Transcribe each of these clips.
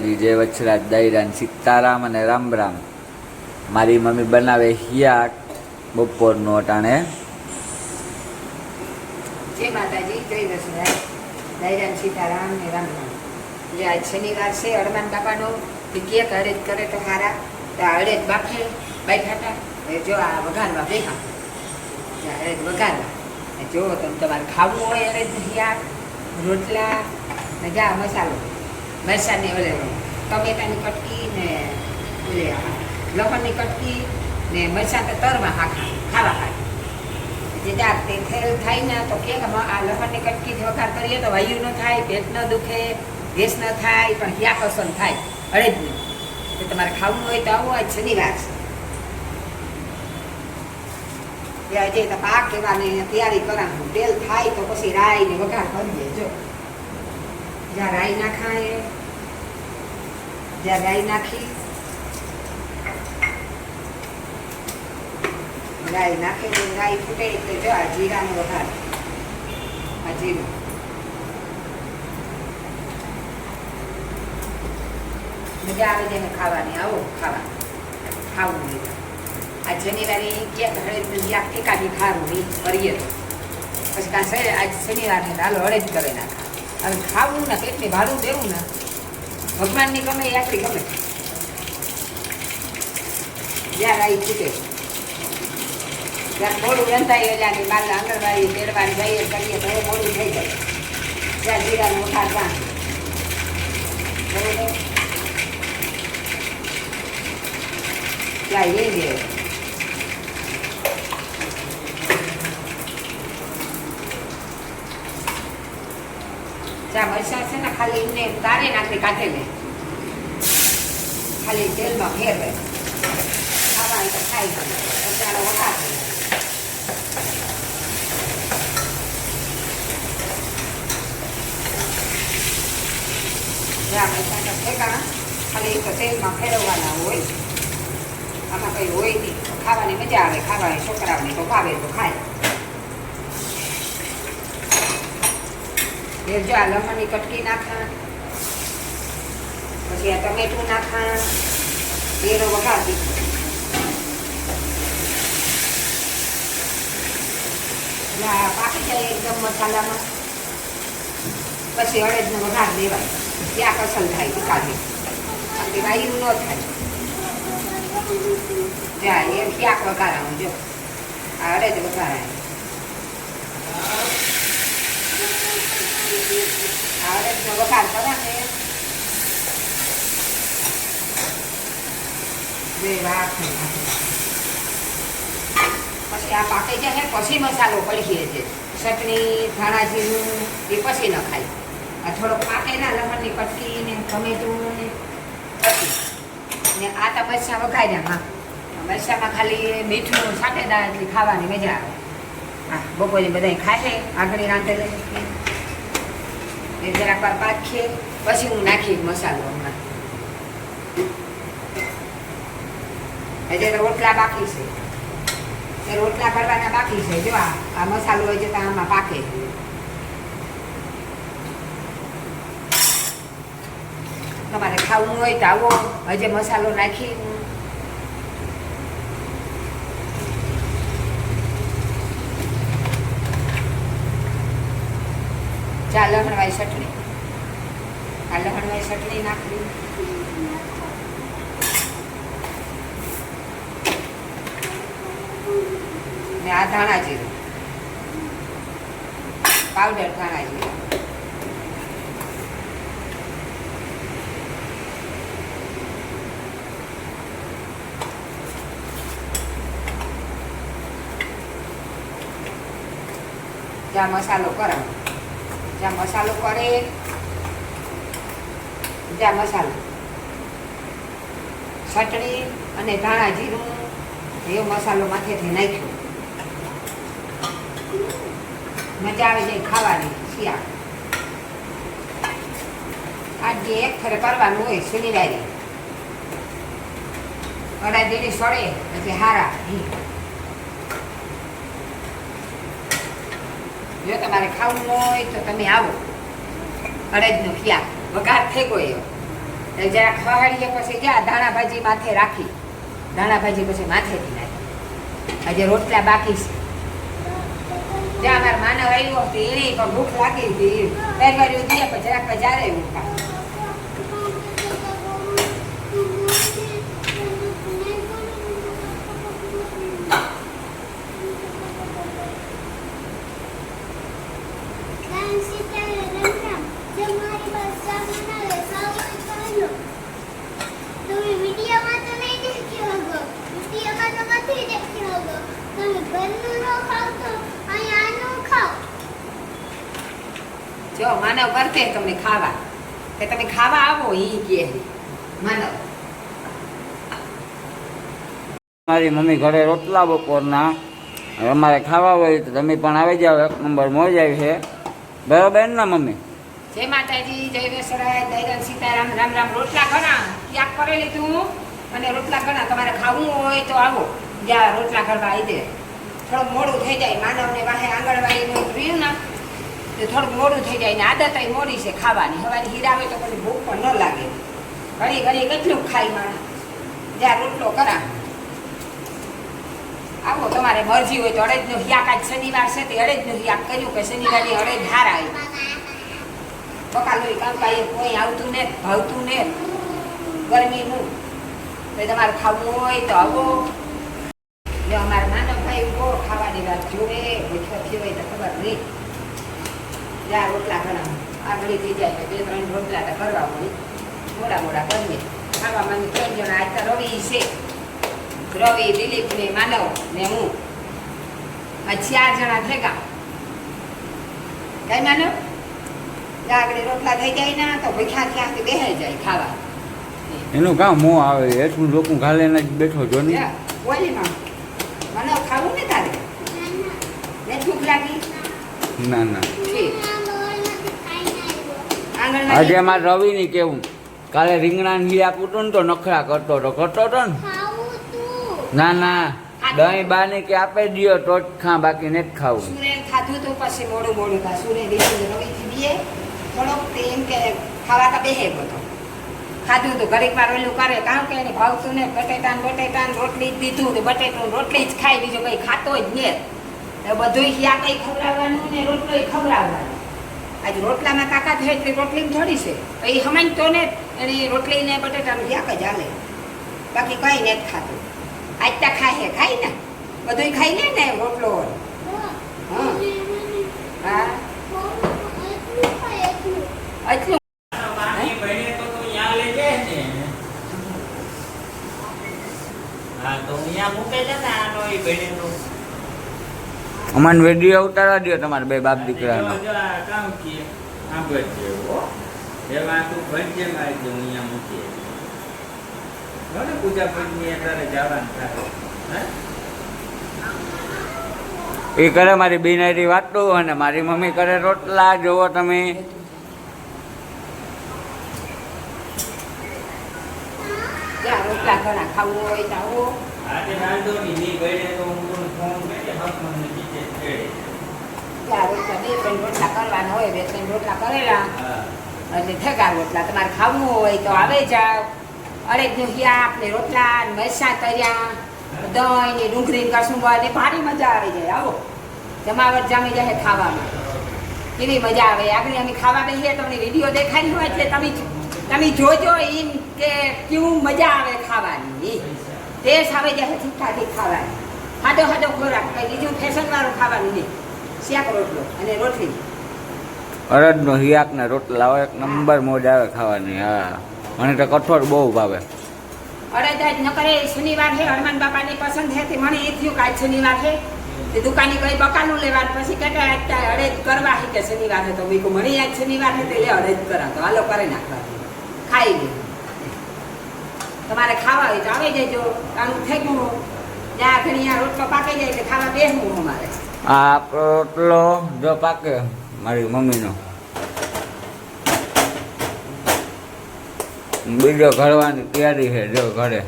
જય વચ્છરાજ દૈરાન સીતારામ અને રામ રામ, મારી મમ્મી બનાવે હિયાક બપોરનું અટાણે. જય માતાજી, જય વચ્છરાજ દૈરામ સીતારામ ને રામ રામ. જે આજ શનિવાર છે, હનુમાન બાપાનો તે કેક જ કરે તો હારા. તો આ જ બાફે બેઠા હતા એ જો આ વઘારમાં બેઠા જે જ વઘારમાં. જો તમે તમારે ખાવું હોય હળેજ હિયાક રોટલા ને જા મસાલો. મરસાની ઓલે ટમેટાની કટકી ને ઓલે કટકી ને મરસાં તરમાં હાખા ખાવા ખાય જે દાંત તે થયેલ થાય ને તો કે આ લસણની કટકી વઘાર કરીએ તો વાયુ ન થાય, પેટ ન દુખે ગેસ ન થાય, પણ હિયા પસંદ થાય. અડેજનું તો તમારે ખાવું હોય તો આવો, આજ શનિવાર છે. આજે પાક કહેવાની તૈયારી કરવાનું તેલ થાય તો પછી રાઈ ને વઘાર કરીએ, જો. જ્યાં રાઈ નાખાય, જ્યાં રાઈ નાખી, રાઈ તો રાઈ ફૂટે એટલે જો આ જીરાનો વઘાર. આ જીરું. મજા આવે જેને ખાવાની. આવો ખાવા ખાવું નહીં. આ શનિવારે ક્યાંક હળદ યાક ઠેકાથી ખારું નહીં. કરીએ તો. પછી કાંઈ આજ શનિવારને હાલો હળદ કરે નાખા. હવે ખાવું ને પેટને ભાડું દેવું ને, ભગવાનની ગમે એ આપણી ગમે. જ્યાં રાઈ ફૂટે જ્યાં મોડું રંધાય એટલે બાલ આંગણવાડી તેડવાની જઈએ કરીએ તો મોડું થઈ જાય. જ્યાં જીરા મોટા ત્યાં બરોબર? ત્યાં એ જ જ્યાં મરચાં છે ને ખાલી એમને તારે નાખી કાઢે લે ખાલી તેલમાં ફેરવે ખાવાનું તો ખાઈ ગયું તો ફેંકા ખાલી તો તેલમાં ફેરવવાના હોય આમાં કંઈ હોય નહીં ખાવાની મજા આવે ખાવાની છોકરાઓને તો ભાવે તો ખાય એ જો આ લમણની કટકી નાખા પછી આ ટમેટું નાખા એનો વઘાર દીધો એટલે આ પાકી જાય એકદમ મસાલામાં. પછી અડદનો વઘાર દેવાય ત્યાં કસલ થાય ટીકાથી આપણી વાયુ ન થાય. જા એ ક્યાંક વઘારાનું જો. આ અડદ વઘારાય. આવડતનો વઘાર nuevo બે વાર પછી આ પાકે છે પછી મસાલો પડીએ છે ચટણી ધાણા એ પછી ન ખાય આ થોડોક પાકે ના લસણની કટકી ને ટમેટું ને પછી ને આ તો મરચાં વઘાર્યા હા મરચાંમાં ખાલી મીઠું સાટેદાર એટલી ખાવાની મજા આવે હા બપોરે બધા ખાશે આગળ રાંધેલી એ જરાક વાર પાકીએ, પછી હું નાખી મસાલો હમણાં. એટલે રોટલા બાકી છે. રોટલા કરવાના બાકી છે. જો આ મસાલો હોય છે તો આમાં પાકે. તમારે ખાવું હોય તો આવો. હજે મસાલો નાખી ચા લહણવાઈ ચટણી. આ લહણવાઈ ચટણી નાખવી. ને આ ધાણા જીરું. પાવડર ધાણા જીરું. મસાલો કરાવો. જ્યાં મસાલો કરે. જ્યાં મસાલો. ચટણી અને ધાણા જીરું એવો મસાલો માથેથી નાખ્યો. મજા આવે જાય ખાવાની, શિયાળ. આજે એક ફરે કરવાનું હોય શનિવારે. અડાદીની સડે, પછી હારા ઘી જો તમારે ખાવું હોય તો તમે આવો. અડદનો ખિયા વઘાર થઈ ગયો એવો. એટલે જરા ખવાડીએ પછી ગયા ધાણા ભાજી માથે રાખી. ધાણા ભાજી પછી માથેથી નાખી. આજે રોટલા બાકી છે. જ્યાં અમારા માનવ આવ્યો હતો, એને પણ ભૂખ લાગી હતી. પહેરવારી દે પછી જરાક વધારે ઉઠા તમને ખાવા. કે તમે ખાવા આવો એ કે માનવ મારી મમ્મી ઘરે રોટલા બપોરના. અમારે ખાવા હોય તો તમે પણ આવી જાઓ. એક નંબર મોજ આવી છે. બરાબર ને મમ્મી? જય માતાજી જય વેસરાય દયાલ સીતારામ રામ રામ. રોટલા ઘણા. ક્યાંક કરી લીધું અને રોટલા ઘણા. તમારે ખાવું હોય તો આવો. જ્યાં રોટલા કરવા આવી દે. થોડુંક મોડું થઈ જાય. માનવને વાહે આંગણવાડીનું રહ્યું ને. તો થોડુંક મોડું થઈ જાય ને આદત મોડી છે ખાવાની. હવાની હીરા હોય તો પછી ભૂખ પણ ન લાગે. ઘડી ઘડી કેટલું ખાઈ માણસ? જ્યાં રોટલો કરા. આવો, તમારે મરજી હોય તો અડદનો હિયાક આજ શનિવાર છે તે અડદનું હિયાક કર્યું કે શનિવારે અડદ હાર આવી બકાલું કામ કાંઈ કોઈ આવતું ને, ભાવતું ને, ગરમીનું. તો તમારે ખાવું હોય તો આવો. જો અમારા નાના ભાઈ ઊભો, ખાવાની વાત જોવે ભૂખ્યો થયો હોય તો ખબર નહીં. જ્યાં રોટલા ઘણા. આગળ થઈ જાય બે ત્રણ રોટલા તો કરવા હોય. મોડા મોડા કરીએ ખાવામાં અમે ત્રણ જણા આજ તો રવિ છે. રવિ દિલીપ ને માનવ ને હું. આ ચાર જણા ભેગા. કઈ માનવ? ત્યાં આગળ રોટલા થઈ જાય ના તો ભૂખ્યા થયા બેહાઈ જાય ખાવા. એનું કામ મોં આવે એટલું લોકો ઘાલે ને બેઠો જો ને? ઓલી માં મને ખાવું ને તારે? ને ભૂખ લાગી? ના ના. ઠીક. આજે મારે રવિ ની કેવું? કાલે રીંગણા ને આપું હતું ને તો નખરા કરતો તો કરતો હતો ને? ના ના. દહીં બાને કે આપે દિયો તો જ ખા બાકી ને જ ખાવું ખાધું તો પછી મોડું મોડું ખા સુરે રવિ રવિથી દીએ થોડોક પ્રેમ કે ખાવા તો બેહે બધો ખાધું તો. ઘડીક વાર ઓલું કરે કારણ કે એને ભાવતું ને બટેટા ને બટેટા ને રોટલી જ દીધું તો બટેટું રોટલી જ ખાય બીજું કંઈ ખાતો જ ને. તો બધું હિયા કંઈ ખવડાવવાનું ને રોટલો ખવડાવવાનો. આજ રોટલામાં તાકાત છે એટલે રોટલી થોડી છે. તો એ તો ને એની રોટલી ને બટેટાનું જ હાલે. બાકી કંઈ ને ખાતું. આજ તા ખાય ખાય ને. બધું ખાઈ લે ને રોટલો હા. હા. એટલું અમારે વીડિયો ઉતારવા દો તમારે બે બાપ દીકરાનો. એ કરે મારી બિનારી વાતો અને મારી મમ્મી કરે રોટલા જોવો તમે. રોટલા ઘણા ખાવું હોય તો આવો રોટલા બે ત્રણ રોટલા કરવાના હોય બે ત્રણ રોટલા કરેલા. એટલે થેગા રોટલા. તમારે ખાવું હોય તો આવે જાવ અડદનું શાક આપણે રોટલા મરસા કર્યા દહીં ને ડુંગળી કસુંબર ને ભારી મજા આવી જાય. આવો. જમાવટ જામી જાય ખાવામાં. કેવી મજા આવે. આગળ અમે ખાવા બેસીએ તમને વીડિયો દેખાડી હોય એટલે તમે તમે જોજો એમ કે કેવું મજા આવે ખાવાની. ટેસ્ટ આવે જાય ઠીકઠાક ખાવાની. હાડો હાડો ખોરાક કઈ બીજું ફેશન વાળું ખાવાનું નહીં. શાક રોટલો અને રોટલી. અડદનો હિયાક ને રોટલા હોય એક નંબર મોજ આવે ખાવાની હા. મને તો કઠોળ બહુ ભાવે. અડદ આજ ન કરે શનિવાર છે હનુમાન બાપાની પસંદ છે તે મને એ થયું કે આજ શનિવાર છે. તે દુકાને ગઈ બકાલું લેવા પછી કહેતા અડદ કરવા છે કે શનિવાર છે. તો મેં કહ્યું મને આજ શનિવાર છે તે લે અડદ કરા તો હાલો કરી નાખવા ખાઈ લે. તમારે ખાવા હોય તો આવી જજો. આનું થઈ ગયું. જ્યાં ઘણી રોટલો પાકી જાય એટલે ખાવા બેસવું અમારે. આ રોટલો જો પાકે, મારી મમ્મીનો. બીજો ઘડવાની તૈયારી છે, જો ઘરે.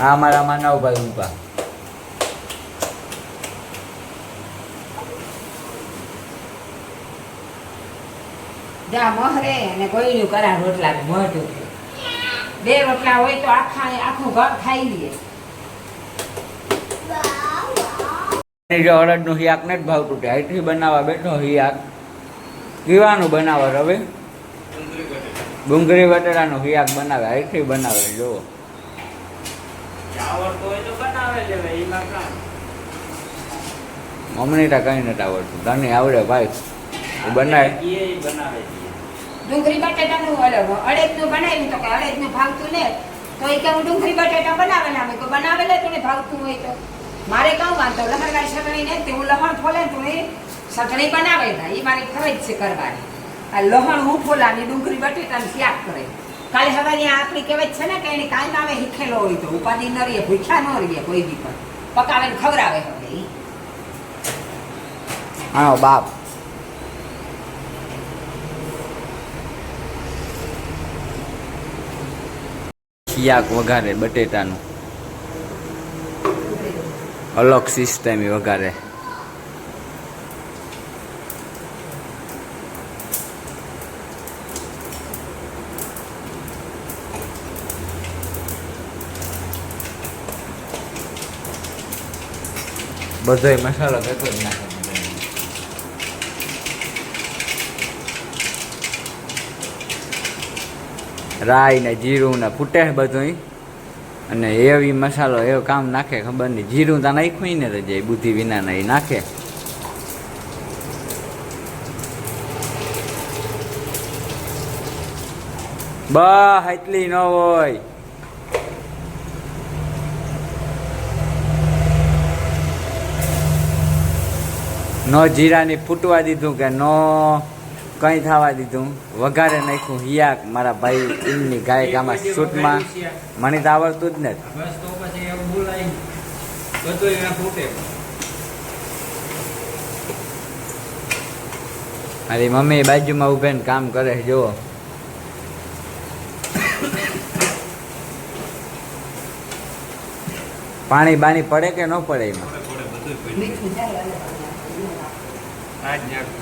આ મારા માનવભાઈ ઊભા જ્યાં મહરે, અને રોટલા મોઢું. બે રોટલા હોય તો આખા આખું ઘર ખાઈ લે એની જો અડદનું હિયાક નથી ભાવતું તે હાઈથી બનાવવા બેઠો હિયાક પીવાનું બનાવે રવે. ડુંગળી બટેટાનું હિયાક બનાવે હાઈથી બનાવે જો આવડતો તો બનાવે લેવાય એમાં કાંઈ. મમ્મી તા કઈ નથી આવડતું. તને આવડે ભાઈ. બનાવે ડુંગળી બટેટાનું અડદનું બનાવ્યું તો કે અડદનું ભાવતું ને તો એ કે હું ડુંગળી બટેટા બનાવેલા મેં તો બનાવેલા તને ભાવતું હોય તો. મારે કહું વાંધો લહણગાઈ ચટણી ને તે લહણ ફોલે તો એ સતણી બનાવે ના એ મારી ફરજ છે કરવાની. આ લહણ હું ફોલાની ડુંગળી બટેટાને ત્યાગ કરે. કાલે હવે અહીંયા આપણી કહેવત છે ને કે એને કાલ નામે હીખેલો હોય તો ઉપાધિ ન રહીએ ભૂખ્યા ન રહીએ કોઈ બી પણ. પકાવે ખવડાવે હવે. આનો બાપ. ખિયાક વઘારે બટેટાનું. અલગ સિસ્ટમ વગાડે બધોય મસાલો કેટલો જ નાખે. રાઈ ને જીરું ને ફૂટે બધું અને એવી મસાલો, એવો કામ નાખે, ખબર નહીં. જીરું તો નાખ્યું ને તો જાય બુદ્ધિ વિના ના એ નાખે. બા એટલી ન હોય. ન જીરાની ફૂટવા દીધું કે ન કંઈ થવા દીધું. વઘારે નાખ્યું હિયાક. મારા ભાઈ એમની ગાયકામાં શૂટમાં. મને તો આવડતું જ નથી. મારી મમ્મી બાજુમાં ઊભે ને કામ કરે જુઓ. પાણી બાણી પડે કે ન પડે એમાં મીઠું જાય અલગ અલગ. આજ નાખું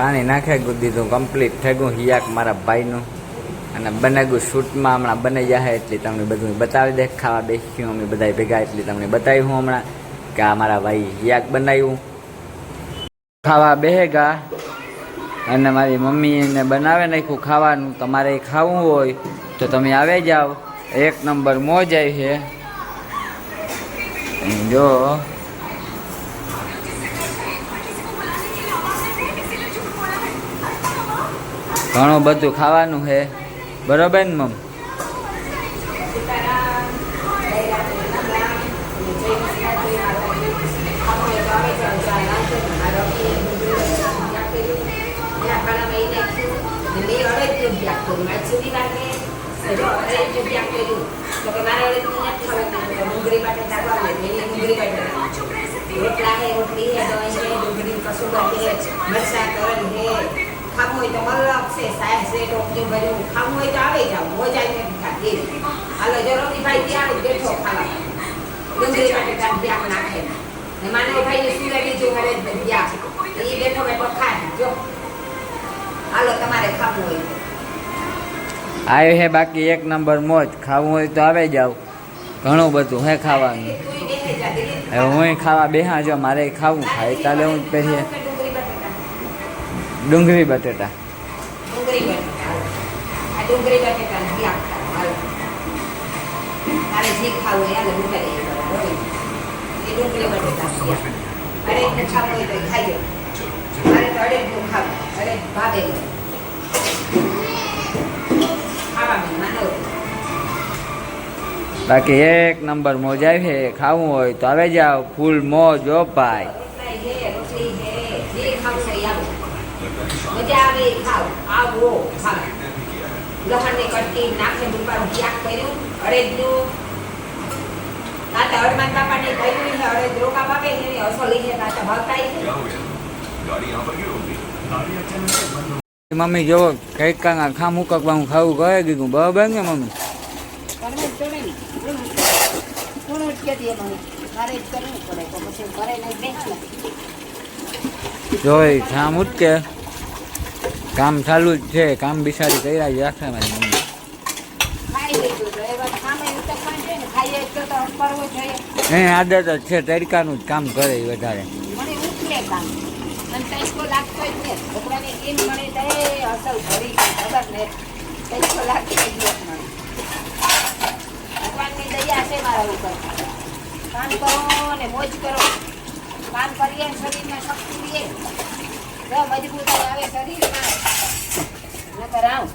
પાણી નાખે દીધું કમ્પ્લીટ ગયું હિયાક મારા ભાઈનું અને બને ગયું શૂટમાં હમણાં બને જાય એટલે તમને બધું બતાવી દે, ખાવા બેસ્યું, અમે બધા ભેગા એટલે તમને બતાવ્યું હમણાં કે આ મારા ભાઈ હિયાક બનાવ્યું. ખાવા બેહેગા અને મારી મમ્મીને બનાવે નાખ્યું ખાવાનું. તમારે ખાવું હોય તો તમે આવે જાઓ. એક નંબર મોજ આવી છે જો ઘણું બધું ખાવાનું છે બરોબર ને મમ સીતારામ, જય રામ, રામ રામ, અને જય માતાજી, માતાજી. આપણે તો આવે છે, ચા નાસ્તો, આ રવિએ બધું ત્યાગ કર્યું. એના ખાડામાં ઈ નાખ્યું. અને મેં અડદનું ત્યાગ કર્યું. આજ શનિવાર ને જો અડદનું ત્યાગ કર્યું. તો કે મારે અડદનું નથી ખાવાનું. તો ડુંગળી બધું ખાવાનું છે બરોબર ને મમ રોટલા હે, રોટલી હે, દહીં હે, ડુંગળી, કસુંબર હે, મરચાં, કરણ હે. ખાવું હોય તો મરલક છે, સાહેબ છે, ટોપલું ભર્યું. ખાવું હોય તો આવે જાવ. મોજા ને ખાધી. હાલો જો ભાઈ ત્યાં બેઠો ખાવા. ડુંગળી બટાટા ત્યાં નાખે. ને માનવ ભાઈ સુરે જો ઘરે જ ત્યાં. એ બેઠો બેઠો ખાય જો. હાલો તમારે ખાવું હોય આવ્યો હે બાકી એક નંબર મોજ. ખાવું હોય તો આવે જાવ ઘણું બધું હે ખાવાનું. હવે હું ખાવા બેહા જો મારે ખાવું. ખાય કાલે હું પહેરીએ. ડુંગળી બટાટા. ડુંગળી બટેટા. ડુંગળી બટાટા હાલો. આ ડુંગળી બટાટા ને ત્યાં તારે જે ખાવું હોય હાલો ઊભા રહી જાઓ, રવિ. એ ડુંગળી બટાટા ત્યાં. અડદનું ખાવું હોય તો ખાઈ લો. મારે તો અડદનું ખાવું. અડદ ભાવે નહીં. ખાવામાં બાકી એક નંબર મોજ આવી છે. ખાવું હોય તો આવે જાવ ફૂલ મોજ ઓ ભાઈ. એ ખાવ આવો ખાવ લહણને કટકી નાખે ઉપર શાક કર્યું? અડદનું. તાતા હરમાન બાપાને કહ્યું છે અડદ રોકા બાપે એને ને અસલી છે તાતા ભાવતા મમ્મી જો કંઈક કાંઈ ખા મુકક હું ખાવું કહે કીધું બરાબર ને મમ્મી. જોઈ જ કહેતી એમાં કામ ચાલુ જ છે કામ બિસાડી કર્યા જ રાખે મારી મમ્મી. એ આદત જ છે તડકાનું જ કામ કરે વધારે. કામ. કરો ને મોજ કરો. કામ કરીએ શરીરમાં શક્તિ મજબૂતાઈ આવે શરીરમાં. નકર આવ.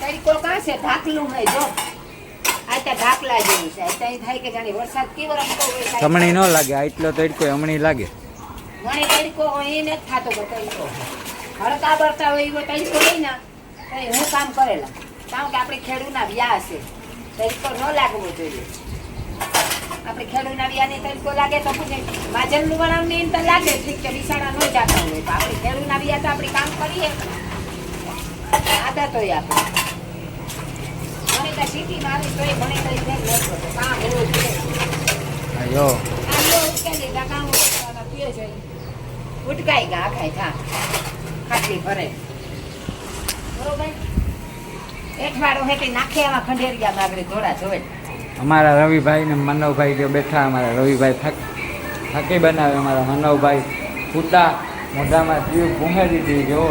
તરીકો કાં છે ઢાકલું હે જો. હોય. હમણી ન લાગે આટલો તડકો હમણી લાગે. ઘણી તરીકો હોય એને જ થતો કે તરીકો હડકા બળતા હોય એવો તડકો લઈ ને હું કામ કરેલા. કારણ કે આપણે ખેડૂતના વ્યાહ છે. તરીકો ન લાગવો જોઈએ. આપણે ખેડૂતના વ્યાહની તરીકો લાગે તો પૂછે. માજનનું ને એમ તો લાગે ઠીક છે વિશાળા ન જાતા હોય. તો આપણે ખેડૂતના વ્યાહ તો આપણે કામ કરીએ. આદા તોય આપણે. મને તો સિટીમાં આવી તોય મને તો કામ એવું છે. આ જો આ લો ઉટકેલી લગાવું ઉટકવાના પીએ છે. ઉટકાઈ ગયા આખાય થા ખાટલી ભરે. બરોબર? એઠવાડો હેઠી નાખે એવા ખંડેરિયા માગરે ધોળા જોવે. અમારા રવિભાઈ ને મનોભાઈ જો બેઠા, અમારા રવિભાઈ થકી બનાવે. અમારા મનોભાઈ ફૂટા મોઢામાં જીવ ભૂંગી દીધી. જો